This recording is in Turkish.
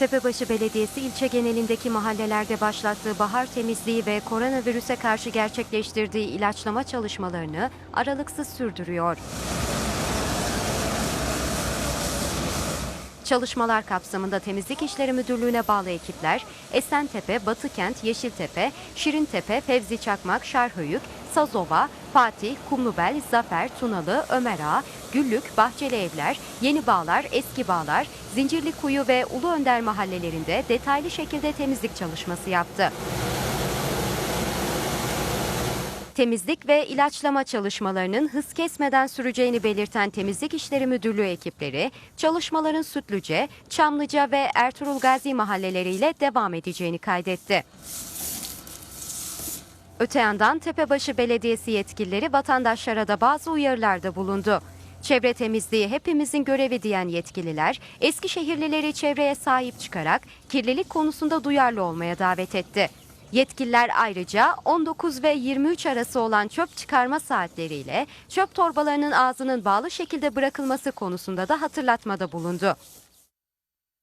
Tepebaşı Belediyesi ilçe genelindeki mahallelerde başlattığı bahar temizliği ve koronavirüse karşı gerçekleştirdiği ilaçlama çalışmalarını aralıksız sürdürüyor. Çalışmalar kapsamında Temizlik İşleri Müdürlüğü'ne bağlı ekipler Esentepe, Batıkent, Yeşiltepe, Şirintepe, Fevzi Çakmak, Şarhöyük, Sazova, Fatih, Kumlubel, Zafer, Tunalı, Ömer Ağa, Güllük, Bahçeli Evler, Yeni Bağlar, Eski Bağlar, Zincirlikuyu ve Ulu Önder mahallelerinde detaylı şekilde temizlik çalışması yaptı. Temizlik ve ilaçlama çalışmalarının hız kesmeden süreceğini belirten Temizlik İşleri Müdürlüğü ekipleri, çalışmaların Sütlüce, Çamlıca ve Ertuğrul Gazi mahalleleriyle devam edeceğini kaydetti. Öte yandan Tepebaşı Belediyesi yetkilileri vatandaşlara da bazı uyarılarda bulundu. Çevre temizliği hepimizin görevi diyen yetkililer, Eskişehirlileri çevreye sahip çıkarak kirlilik konusunda duyarlı olmaya davet etti. Yetkililer ayrıca 19 ve 23 arası olan çöp çıkarma saatleriyle çöp torbalarının ağzının bağlı şekilde bırakılması konusunda da hatırlatmada bulundu.